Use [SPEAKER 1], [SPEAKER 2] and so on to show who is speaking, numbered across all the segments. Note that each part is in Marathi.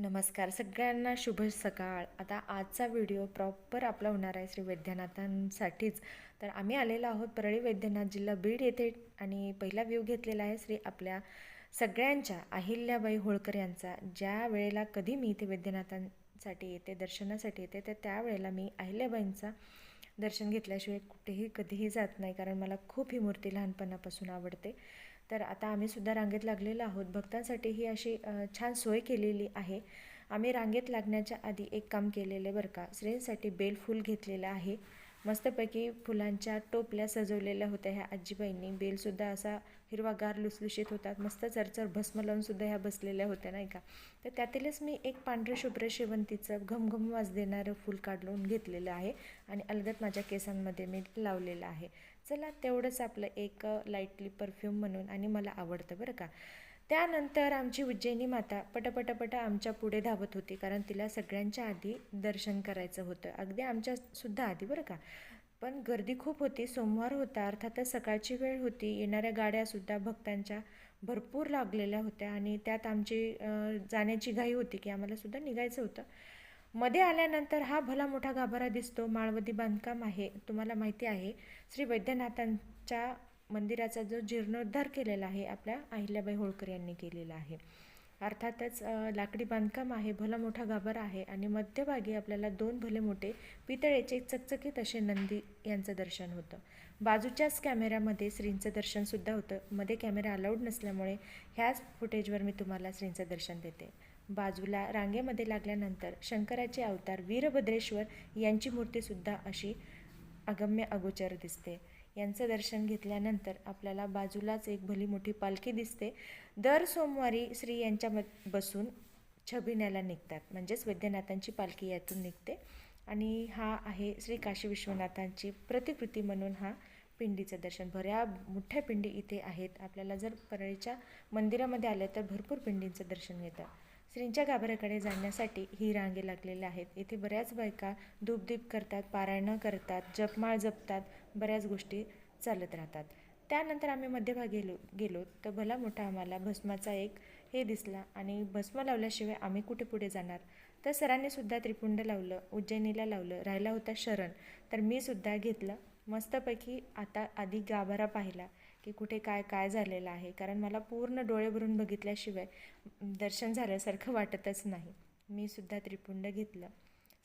[SPEAKER 1] नमस्कार सगळ्यांना शुभ सकाळ. आता आजचा व्हिडिओ प्रॉपर आपला होणार आहे श्री वैद्यनाथांसाठीच. तर आम्ही आलेलो आहोत परळी वैद्यनाथ जिल्हा बीड येथे आणि पहिला व्ह्यू घेतलेला आहे श्री आपल्या सगळ्यांच्या अहिल्याबाई होळकर यांचा. ज्या वेळेला कधी मी इथे वैद्यनाथांसाठी येते दर्शनासाठी येते तर त्यावेळेला मी अहिल्याबाईंचा दर्शन घेतल्याशिवाय कुठेही कधीही जात नाही कारण मला खूप ही मूर्ती लहानपणापासून आवडते. तर आता आम्ही सुद्धा रांगेत लागलेलो आहोत. भक्तांसाठी ही अशी छान सोय केलेली आहे. आम्ही रांगेत लागण्याच्या आधी एक काम केलेलं बरं का. स्त्रियांसाठी बेल फूल घेतलेलं आहे. मस्तपैकी फुलांच्या टोपल्या सजवलेल्या होत्या. ह्या आजीबाईंनी बेलसुद्धा असा हिरवागार लुसलुशीत होतात मस्त चरचर भस्म लावूनसुद्धा ह्या बसलेल्या होत्या नाही का? तर त्यातीलच मी एक पांढरे शुभ्र शेवंतीचं घमघम वास देणारं फूल काढून घेतलेलं आहे आणि अलगत माझ्या केसांमध्ये मी लावलेलं आहे. चला तेवढंच आपलं एक लाईटली परफ्यूम म्हणून आणि मला आवडतं बरं का? त्यानंतर आमची उज्जैनी माता पटपटपट आमच्या पुढे धावत होती कारण तिला सगळ्यांच्या आधी दर्शन करायचं होतं. अगदी आमच्यासुद्धा आधी बरं का? पण गर्दी खूप होती सोमवार होता अर्थातच सकाळची वेळ होती. येणाऱ्या गाड्यासुद्धा भक्तांच्या भरपूर लागलेल्या होत्या आणि त्यात आमची जाण्याची घाई होती की आम्हालासुद्धा निघायचं होतं. मध्ये आल्यानंतर हा भला मोठा गाभारा दिसतो. माळवदी बांधकाम आहे तुम्हाला माहिती आहे. श्री वैद्यनाथांच्या मंदिराचा जो जीर्णोद्धार केलेला आहे आपल्या अहिल्याबाई होळकर यांनी केलेला आहे. अर्थातच लाकडी बांधकाम आहे भला मोठा गाभारा आहे आणि मध्यभागी आपल्याला दोन भले मोठे पितळेचे चकचकीत असे नंदी यांचं दर्शन होतं. बाजूच्याच कॅमेऱ्यामध्ये श्रींचं दर्शनसुद्धा होतं. मध्ये कॅमेरा अलाउड नसल्यामुळे ह्याच फुटेजवर मी तुम्हाला श्रींचं दर्शन देते. बाजूला रांगेमध्ये लागल्यानंतर शंकराचे अवतार वीरभद्रेश्वर यांची मूर्तीसुद्धा अशी अगम्य अगोचर दिसते. यांचं दर्शन घेतल्यानंतर आपल्याला बाजूलाच एक भली मोठी पालखी दिसते. दर सोमवारी श्री यांच्या बसून छबिन्याला निघतात. म्हणजेच वैद्यनाथांची पालखी यातून निघते. आणि हा आहे श्री काशी विश्वनाथांची प्रतिकृती म्हणून हा पिंडीचं दर्शन. भऱ्या मोठ्या पिंडी इथे आहेत. आपल्याला जर परळीच्या मंदिरामध्ये आलं तर भरपूर पिंडींचं दर्शन घेतात. स्त्रींच्या गाभाऱ्याकडे जाण्यासाठी ही रांगे लागलेल्या आहेत. इथे बऱ्याच बायका धूपदीप करतात पारायणं करतात जपमाळ जपतात बऱ्याच गोष्टी चालत राहतात. त्यानंतर आम्ही मध्यभागी गेलो गेलो तर भला मोठा आम्हाला भस्माचा एक हे दिसला आणि भस्म लावल्याशिवाय आम्ही कुठे पुढे जाणार? तर सरांनी सुद्धा त्रिपुंड लावलं उज्जैनीला लावलं राहिला होता शरण. तर मी सुद्धा घेतलं. मस्तपैकी आता आधी गाभारा पाहिला. की कुठे काय काय झालेलं आहे. कारण मला पूर्ण डोळे भरून बघितल्याशिवाय दर्शन झाल्यासारखं वाटतच नाही. मी सुद्धा त्रिपुंड घेतलं.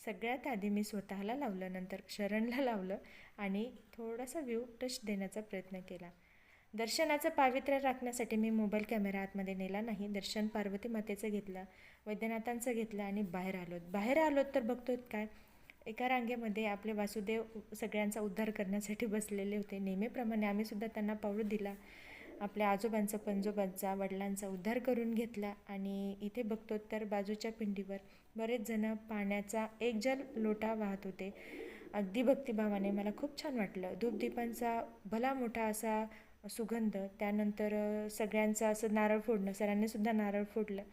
[SPEAKER 1] सगळ्यात आधी मी स्वतःला लावलं नंतर शरणला लावलं आणि थोडासा व्ह्यू टच देण्याचा प्रयत्न केला. दर्शनाचं पावित्र्य राखण्यासाठी मी मोबाईल कॅमेरा आतमध्ये नेला नाही. दर्शन पार्वती मातेचं घेतलं वैद्यनाथांचं घेतलं आणि बाहेर आलोत. बाहेर आलोत तर बघतो काय? एका रांगेमध्ये आपले वासुदेव सगळ्यांचा उद्धार करण्यासाठी बसलेले होते. नेहमीप्रमाणे आम्ही सुद्धा त्यांना पाऊल दिला. आपल्या आजोबांचा पंजोबांचा वडिलांचा उद्धार करून घेतला आणि इथे बघतो तर बाजूच्या पिंडीवर बरेच जण पाण्याचा एक जल लोटा वाहत होते. अगदी भक्तिभावाने मला खूप छान वाटलं. धूपदीपांचा भला मोठा असा सुगंध त्यानंतर सगळ्यांचं असं नारळ फोडणं सरांनी सुद्धा नारळ फोडलं.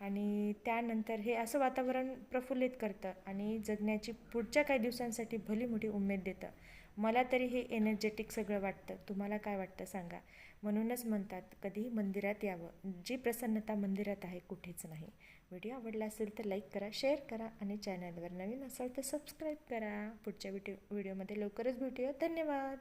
[SPEAKER 1] आणि त्यानंतर हे असं वातावरण प्रफुल्लित करतं आणि जगण्याची पुढच्या काही दिवसांसाठी भली मोठी उमेद देतं. मला तरी हे एनर्जेटिक सगळं वाटतं. तुम्हाला काय वाटतं सांगा. म्हणूनच म्हणतात कधीही मंदिरात यावं. जी प्रसन्नता मंदिरात आहे कुठेच नाही. व्हिडिओ आवडला असेल तर लाईक करा शेअर करा आणि चॅनलवर नवीन असाल तर सबस्क्राईब करा. पुढच्या व्हिडिओ व्हिडिओमध्ये लवकरच भेटूया. धन्यवाद!